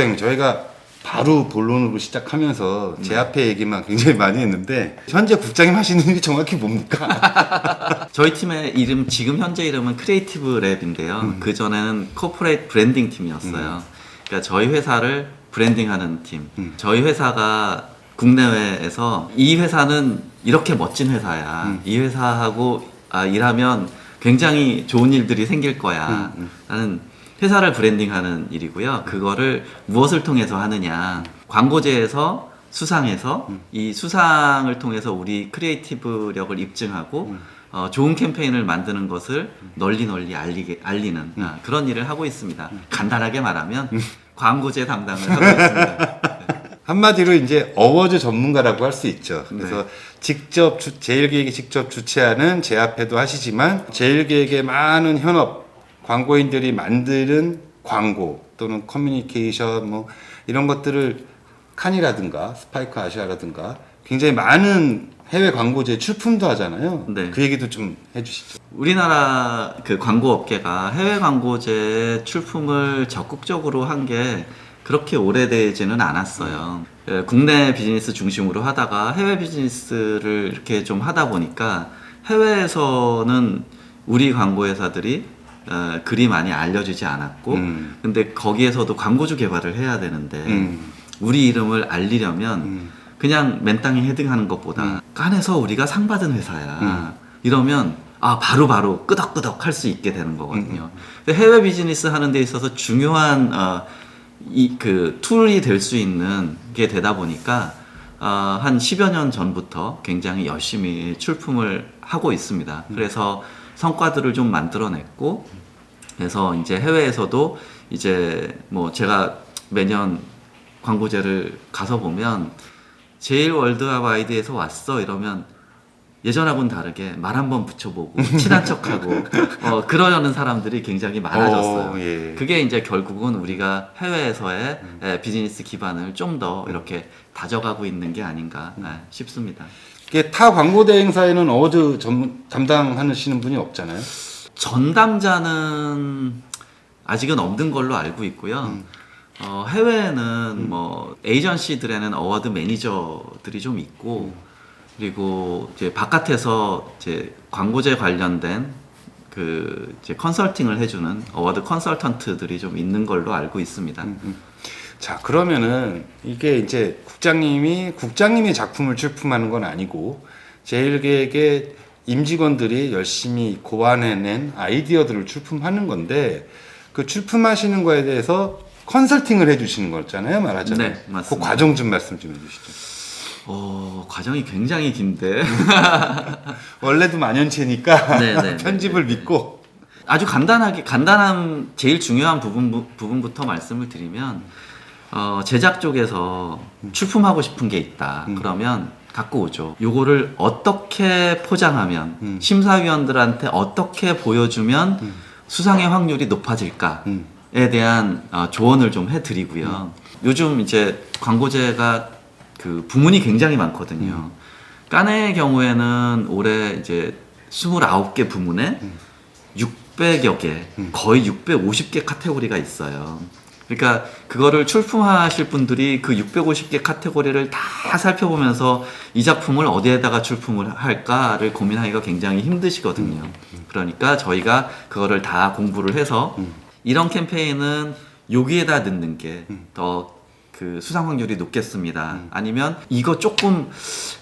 국장님 저희가 바로 본론으로 시작하면서 제 앞에 얘기만 굉장히 많이 했는데 현재 국장님 하시는 일이 정확히 뭡니까? 저희 팀의 이름 지금 현재 이름은 크리에이티브 랩인데요. 그 전에는 코퍼레이트 브랜딩 팀이었어요. 그러니까 저희 회사를 브랜딩하는 팀. 음. 저희 회사가 국내외에서 이 회사는 이렇게 멋진 회사야. 음. 이 회사하고 아, 일하면 굉장히 좋은 일들이 생길 거야. 음, 음. 라는 회사를 브랜딩하는 일이고요. 그거를 무엇을 통해서 하느냐. 광고제에서 수상해서 음. 이 수상을 통해서 우리 크리에이티브력을 입증하고 음. 어, 좋은 캠페인을 만드는 것을 널리 널리 알리게, 알리는 아, 그런 일을 하고 있습니다. 간단하게 말하면 광고제 담당을 하고 있습니다. 한마디로 이제 어워즈 전문가라고 할 수 있죠. 그래서 네. 직접 주, 제일기획이 직접 주최하는 제압회도 하시지만 제일기획의 많은 현업 광고인들이 만드는 광고 또는 커뮤니케이션 뭐 이런 것들을 칸이라든가 스파이크 아시아라든가 굉장히 많은 해외 광고제 출품도 하잖아요. 네. 그 얘기도 좀 해주시죠. 우리나라 그 광고 업계가 해외 광고제 출품을 적극적으로 한 게 그렇게 오래되지는 않았어요. 예, 국내 비즈니스 중심으로 하다가 해외 비즈니스를 이렇게 좀 하다 보니까 해외에서는 우리 광고 회사들이 어, 그리 많이 알려지지 않았고, 음. 근데 거기에서도 광고주 개발을 해야 되는데 음. 우리 이름을 알리려면 음. 그냥 맨땅에 헤딩하는 것보다 음. 깐에서 우리가 상 받은 회사야. 이러면 아 바로 바로 끄덕끄덕 할 수 있게 되는 거거든요. 근데 해외 비즈니스 하는 데 있어서 중요한 어, 이그 툴이 될 수 있는 게 되다 보니까 어, 한 10여 년 전부터 굉장히 열심히 출품을 하고 있습니다. 그래서 성과들을 좀 만들어냈고 그래서 이제 해외에서도 이제 뭐 제가 매년 광고제를 가서 보면 제일 월드와이드에서 왔어 이러면 예전하고는 다르게 말 한번 붙여보고 친한 척하고 어, 그러려는 사람들이 굉장히 많아졌어요. 어, 예. 그게 이제 결국은 우리가 해외에서의 에, 비즈니스 기반을 좀 더 이렇게 다져가고 있는 게 아닌가 에, 싶습니다. 이게 타 광고 대행사에는 어워즈 전문 담당하시는 분이 없잖아요. 전담자는 아직은 없는 걸로 알고 있고요. 음. 어, 해외에는 뭐 에이전시들에는 어워드 매니저들이 좀 있고 그리고 이제 바깥에서 이제 광고제 관련된 그 이제 컨설팅을 해주는 어워드 컨설턴트들이 좀 있는 걸로 알고 있습니다. 자 그러면은 이게 이제 국장님이 국장님의 작품을 출품하는 건 아니고 제일계획의 임직원들이 열심히 고안해낸 아이디어들을 출품하는 건데 그 출품하시는 거에 대해서 컨설팅을 해주시는 거잖아요 말하자면 네, 맞습니다. 그 과정 좀 말씀 좀 해주시죠 어, 과정이 굉장히 긴데 원래도 만연체니까 네, 네, 네, 편집을. 믿고 아주 간단하게 간단한 제일 중요한 부분 부- 부분부터 말씀을 드리면 어, 제작 쪽에서 출품하고 싶은 게 있다. 음. 그러면 갖고 오죠. 요거를 어떻게 포장하면 음. 심사위원들한테 어떻게 보여주면 음. 수상의 확률이 높아질까에 음. 대한 어, 조언을 좀 해드리고요. 요즘 이제 광고제가 그 부문이 굉장히 많거든요. 깐의 경우에는 올해 이제 29개 부문에 600여 개, 음. 거의 650개 카테고리가 있어요. 그러니까 그거를 출품하실 분들이 그 650개 카테고리를 다 살펴보면서 이 작품을 어디에다가 출품을 할까를 고민하기가 굉장히 힘드시거든요. 그러니까 저희가 그거를 다 공부를 해서 음. 이런 캠페인은 여기에다 넣는 게 음. 더그 수상 확률이 높겠습니다. 아니면 이거 조금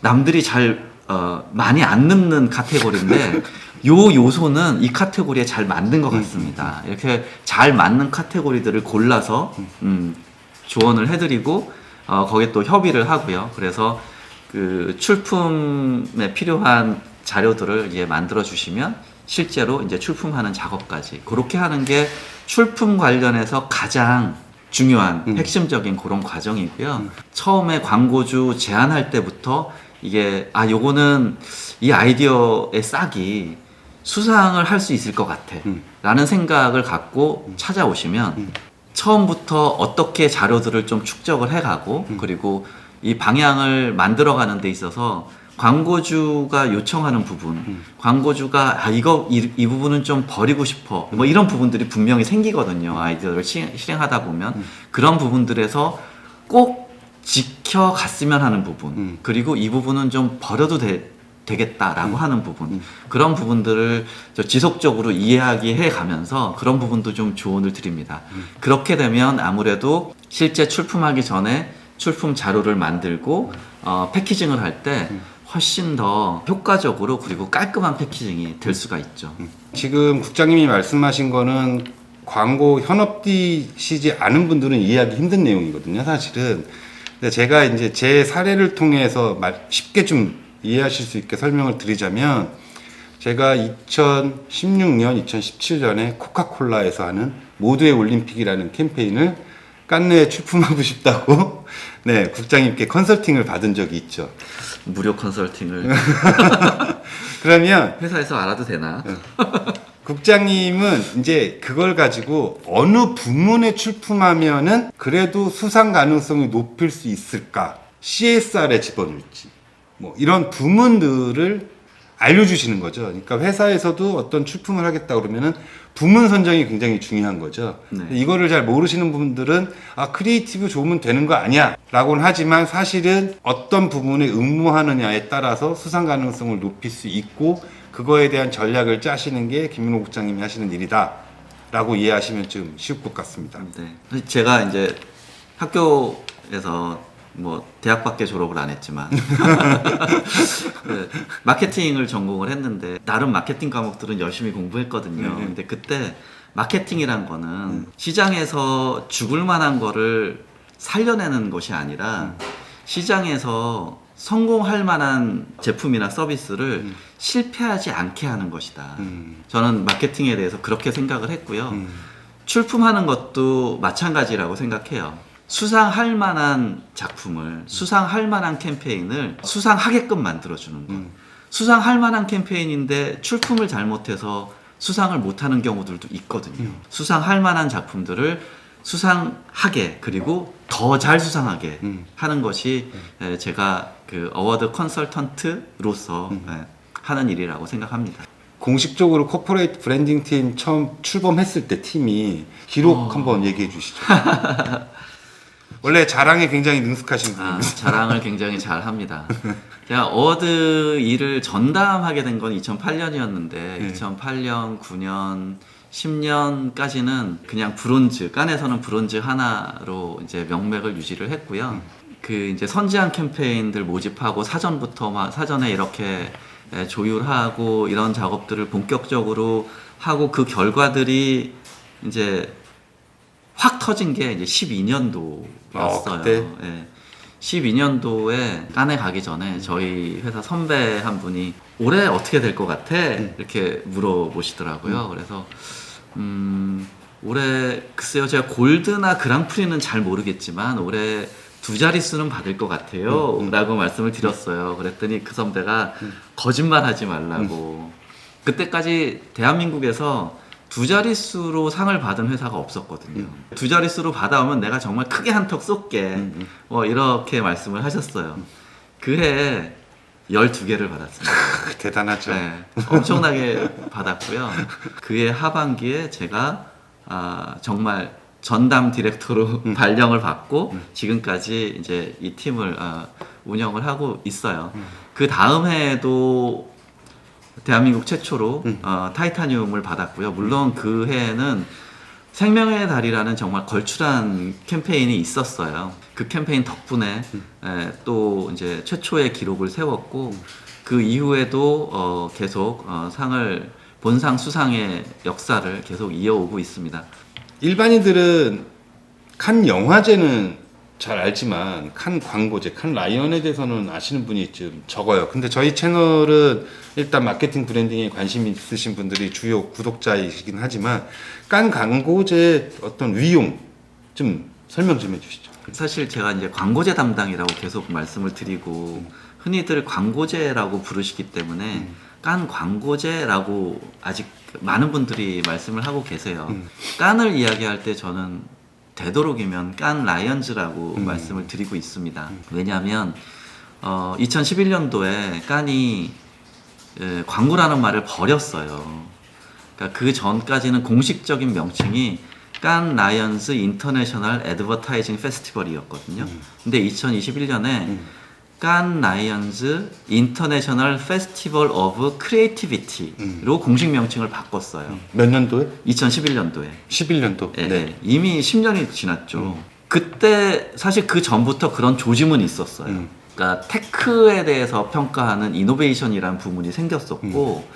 남들이 잘 어, 많이 안 넣는 카테고리인데 요 요소는 이 카테고리에 잘 맞는 것 같습니다. 이렇게 잘 맞는 카테고리들을 골라서 음, 조언을 해드리고 어, 거기에 또 협의를 하고요. 그래서 그 출품에 필요한 자료들을 이제 만들어 주시면 실제로 이제 출품하는 작업까지 그렇게 하는 게 출품 관련해서 가장 중요한 음. 핵심적인 그런 과정이고요. 처음에 광고주 제안할 때부터 이게 아 요거는 이 아이디어의 싹이 수상을 할 수 있을 것 같아 음. 라는 생각을 갖고 찾아오시면 음. 처음부터 어떻게 자료들을 좀 축적을 해가고 그리고 이 방향을 만들어가는 데 있어서 광고주가 요청하는 부분, 광고주가 아 이거 이, 이 부분은 좀 버리고 싶어. 뭐 이런 부분들이 분명히 생기거든요. 아이디어를 시, 실행하다 보면 그런 부분들에서 꼭 지켜갔으면 하는 부분, 음. 그리고 이 부분은 좀 버려도 돼. 되겠다라고 하는 부분 그런 부분들을 저 지속적으로 이해하기 해 가면서 그런 부분도 좀 조언을 드립니다. 그렇게 되면 아무래도 실제 출품하기 전에 출품 자료를 만들고 어, 패키징을 할때 훨씬 더 효과적으로 그리고 깔끔한 패키징이 될 수가 있죠. 지금 국장님이 말씀하신 거는 광고 현업 뛰시지 않은 분들은 이해하기 힘든 내용이거든요, 사실은. 근데 제가 이제 제 사례를 통해서 말- 쉽게 좀 이해하실 수 있게 설명을 드리자면 제가 2016년, 2017년에 코카콜라에서 하는 모두의 올림픽이라는 캠페인을 깐느에 출품하고 싶다고 네, 국장님께 컨설팅을 받은 적이 있죠. 무료 컨설팅을 그러면 회사에서 알아도 되나? 국장님은 이제 그걸 가지고 어느 부문에 출품하면은 그래도 수상 가능성이 높일 수 있을까? CSR에 집어넣을지. 뭐 이런 부문들을 알려주시는 거죠. 그러니까 회사에서도 어떤 출품을 하겠다 그러면은 부문 선정이 굉장히 중요한 거죠. 네. 이거를 잘 모르시는 분들은 아 크리에이티브 좋으면 되는 거 아니야 라고는 하지만 사실은 어떤 부분에 응모하느냐에 따라서 수상 가능성을 높일 수 있고 그거에 대한 전략을 짜시는 게 김민호 국장님이 하시는 일이다 라고 이해하시면 좀 쉬울 것 같습니다 네. 제가 이제 학교에서 뭐 대학밖에 졸업을 안 했지만 그 마케팅을 전공을 했는데 나름 마케팅 과목들은 열심히 공부했거든요. 네. 근데 그때 마케팅이란 거는 시장에서 죽을 만한 거를 살려내는 것이 아니라 시장에서 성공할 만한 제품이나 서비스를 실패하지 않게 하는 것이다. 음, 저는 마케팅에 대해서 그렇게 생각을 했고요. 음, 출품하는 것도 마찬가지라고 생각해요. 수상할 만한 작품을, 수상할 만한 캠페인을 수상하게끔 만들어주는 것. 음. 수상할 만한 캠페인인데 출품을 잘못해서 수상을 못하는 경우들도 있거든요. 수상할 만한 작품들을 수상하게 그리고 더 잘 수상하게 음. 하는 것이 에, 제가 그 어워드 컨설턴트로서 에, 하는 일이라고 생각합니다. 공식적으로 코퍼레이트 브랜딩 팀 처음 출범했을 때 팀이 기록 어. 한번 얘기해 주시죠 원래 자랑에 굉장히 능숙하신 아, 분입니다 자랑을 굉장히 잘 합니다. 제가 어워드 일을 전담하게 된 건 2008년이었는데 네. 2008년, 9년, 10년까지는 그냥 브론즈, 깐에서는 브론즈 하나로 이제 명맥을 유지를 했고요. 그 이제 선지한 캠페인들 모집하고 사전부터 막 사전에 이렇게 에, 조율하고 이런 작업들을 본격적으로 하고 그 결과들이 이제 확 터진 게 이제 12년도였어요. 어, 그때? 예. 12년도에 깐에 가기 전에 저희 회사 선배 한 분이 올해 어떻게 될 것 같아? 이렇게 물어보시더라고요. 그래서 음, 올해 글쎄요 제가 골드나 그랑프리는 잘 모르겠지만 올해 두 자릿수는 받을 것 같아요. 라고 말씀을 드렸어요. 그랬더니 그 선배가 거짓말 하지 말라고. 그때까지 대한민국에서 두 자릿수로 상을 받은 회사가 없었거든요. 두 자릿수로 받아오면 내가 정말 크게 한턱 쏠게. 뭐 이렇게 말씀을 하셨어요. 그 해에 12개를 받았습니다. 대단하죠 네, 엄청나게 받았고요. 그해 하반기에 제가 아, 정말 전담 디렉터로 발령을 받고 지금까지 이제 이 팀을 아, 운영을 하고 있어요. 그 다음 해에도 대한민국 최초로 어, 타이타늄을 받았고요. 물론 그 해에는 생명의 달이라는 정말 걸출한 캠페인이 있었어요. 그 캠페인 덕분에 에, 또 이제 최초의 기록을 세웠고 그 이후에도 어, 계속 어, 상을 본상 수상의 역사를 계속 이어오고 있습니다. 일반인들은 칸 영화제는 잘 알지만 칸 광고제, 칸 라이언에 대해서는 아시는 분이 좀 적어요. 근데 저희 채널은 일단 마케팅 브랜딩에 관심 있으신 분들이 주요 구독자이시긴 하지만 칸 광고제 어떤 위용 좀 설명 좀 해주시죠. 사실 제가 이제 광고제 담당이라고 계속 말씀을 드리고 흔히들 광고제라고 부르시기 때문에 깐 광고제라고 아직 많은 분들이 말씀을 하고 계세요. 깐을 이야기할 때 저는 되도록이면 깐 라이언즈라고 말씀을 드리고 있습니다. 왜냐하면 어, 2011년도에 깐이 에, 광고라는 말을 버렸어요. 그러니까 그 전까지는 공식적인 명칭이 깐 라이언스 인터내셔널 애드버타이징 페스티벌이었거든요. 근데 2021년에 깐 라이언스 인터내셔널 페스티벌 오브 크리에이티비티로 공식 명칭을 바꿨어요. 몇 년도에? 2011년도에. 11년도. 예, 예. 이미 10년이 지났죠. 그때 사실 그 전부터 그런 조짐은 있었어요. 음. 그러니까 테크에 대해서 평가하는 이노베이션이라는 부문이 생겼었고,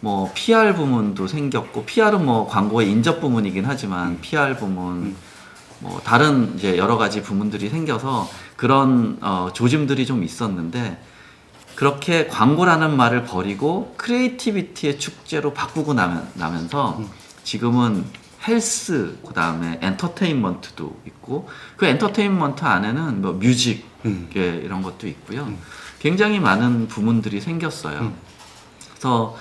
뭐 PR 부문도 생겼고, PR은 뭐 광고의 인접 부문이긴 하지만 PR 부문, 뭐 다른 이제 여러 가지 부문들이 생겨서 그런 어, 조짐들이 좀 있었는데 그렇게 광고라는 말을 버리고 크리에이티비티의 축제로 바꾸고 나면, 나면서 지금은 헬스 그다음에 엔터테인먼트도 있고 그 엔터테인먼트 안에는 뭐 뮤직 음. 예, 이런 것도 있고요. 굉장히 많은 부문들이 생겼어요. 그래서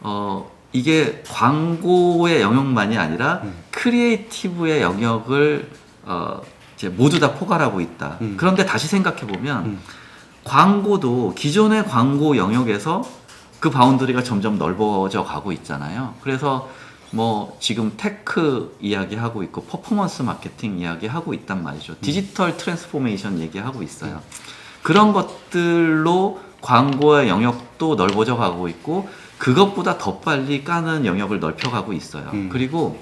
어 이게 광고의 영역만이 아니라 음. 크리에이티브의 영역을 어 이제 모두 다 포괄하고 있다. 음. 그런데 다시 생각해 보면 음. 광고도 기존의 광고 영역에서 그 바운더리가 점점 넓어져 가고 있잖아요. 그래서 뭐 지금 테크 이야기하고 있고 퍼포먼스 마케팅 이야기하고 있단 말이죠. 디지털 트랜스포메이션 얘기하고 있어요. 그런 것들로 광고의 영역도 넓어져 가고 있고 그것보다 더 빨리 까는 영역을 넓혀가고 있어요. 음. 그리고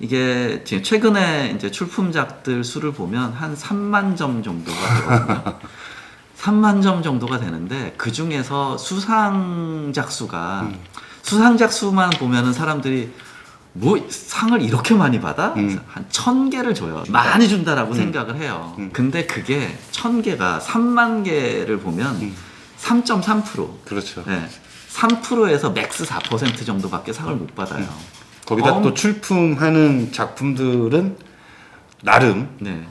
이게 지금 최근에 이제 출품작들 수를 보면 한 3만 점 정도가 되거든요. 3만 점 정도가 되는데 그 중에서 수상작 수가 음. 수상작 수만 보면은 사람들이 뭐 상을 이렇게 많이 받아? 음. 한 천 개를 줘요. 많이 준다라고 생각을 해요. 음. 근데 그게 천 개가 3만 개를 보면 음. 3.3%. 그렇죠. 네. 3%에서 맥스 4% 정도밖에 상을 못 받아요. 거기다 엄- 또 출품하는 작품들은 나름 네.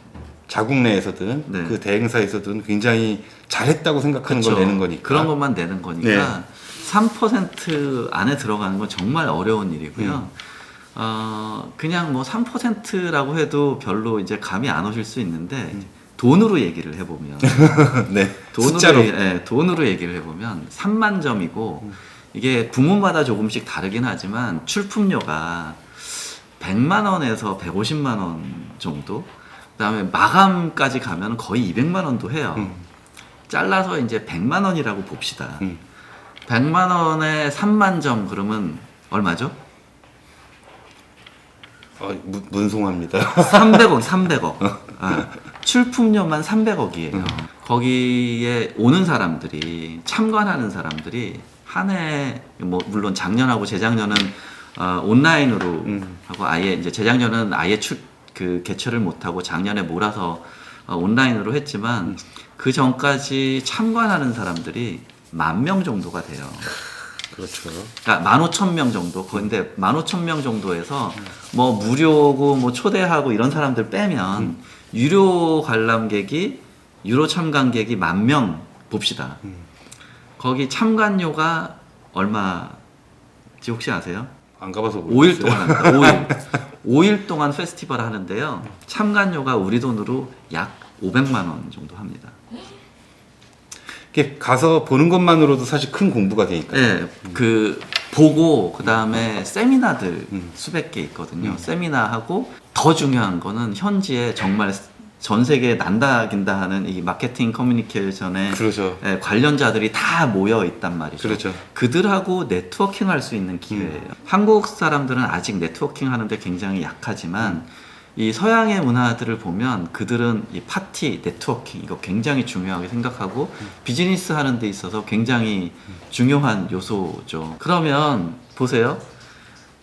자국 내에서든 네. 그 대행사에서든 굉장히 잘했다고 생각하는 걸 그쵸. 내는 거니까. 그런 것만 내는 거니까 네. 3% 안에 들어가는 건 정말 어려운 일이고요. 음. 어, 그냥 뭐 3%라고 해도 별로 이제 감이 안 오실 수 있는데 음. 돈으로 얘기를 해보면 네. 돈으로, 예, 돈으로 얘기를 해보면 3만 점이고 음. 이게 부문마다 조금씩 다르긴 하지만 출품료가 100만 원에서 150만 원 정도 그다음에 마감까지 가면 거의 200만 원도 해요. 음. 잘라서 이제 100만 원이라고 봅시다. 음. 100만 원에 3만 점 그러면 얼마죠? 어, 문- 문송합니다. 300억, 300억. 아, 출품료만 300억이에요. 거기에 오는 사람들이 참관하는 사람들이 한 해 뭐 물론 작년하고 재작년은 어, 온라인으로 음. 하고 아예 이제 재작년은 아예 출그 개최를 못 하고 작년에 몰아서 어, 온라인으로 했지만 그 전까지 참관하는 사람들이 만 명 정도가 돼요. 그렇죠. 그러니까 15,000명 정도. 근데 15,000명 정도에서 뭐 무료고 뭐 초대하고 이런 사람들 빼면 유료 관람객이 유료 참관객이 만 명 봅시다. 음. 거기 참관료가 얼마지 혹시 아세요? 안 가봐서 5일 모르겠어요. 동안 합니다. 5일. 5일 동안 페스티벌 하는데요. 참관료가 우리 돈으로 약 500만 원 정도 합니다. 가서 보는 것만으로도 사실 큰 공부가 되니까. 네, 그 보고 그 다음에 세미나들 음. 수백 개 있거든요. 음. 세미나 하고 더 중요한 거는 현지에 정말 전 세계에 난다 긴다 하는 이 마케팅 커뮤니케이션에 그렇죠. 예, 관련자들이 다 모여 있단 말이죠. 그렇죠. 그들하고 네트워킹 할 수 있는 기회예요. 한국 사람들은 아직 네트워킹 하는데 굉장히 약하지만 이 서양의 문화들을 보면 그들은 이 파티, 네트워킹 이거 굉장히 중요하게 생각하고 비즈니스 하는 데 있어서 굉장히 중요한 요소죠. 그러면 보세요.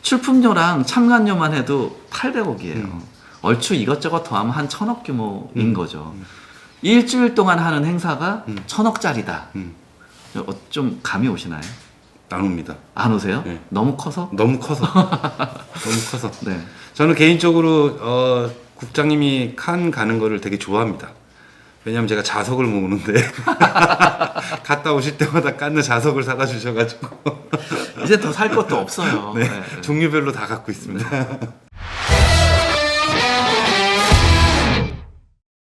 출품료랑 참관료만 해도 800억이에요. 음. 얼추 이것저것 더하면 한 천억 규모인 음. 거죠. 일주일 동안 하는 행사가 음. 천억짜리다. 음. 어, 좀 감이 오시나요? 나눕니다. 안 오세요? 네. 너무 커서? 너무 커서. 너무 커서. 네. 저는 개인적으로 어, 국장님이 칸 가는 거를 되게 좋아합니다. 왜냐면 제가 자석을 모으는데 갔다 오실 때마다 깐느 자석을 사다 주셔가지고 이제 더 살 것도 없어요. 네, 네. 종류별로 다 갖고 있습니다.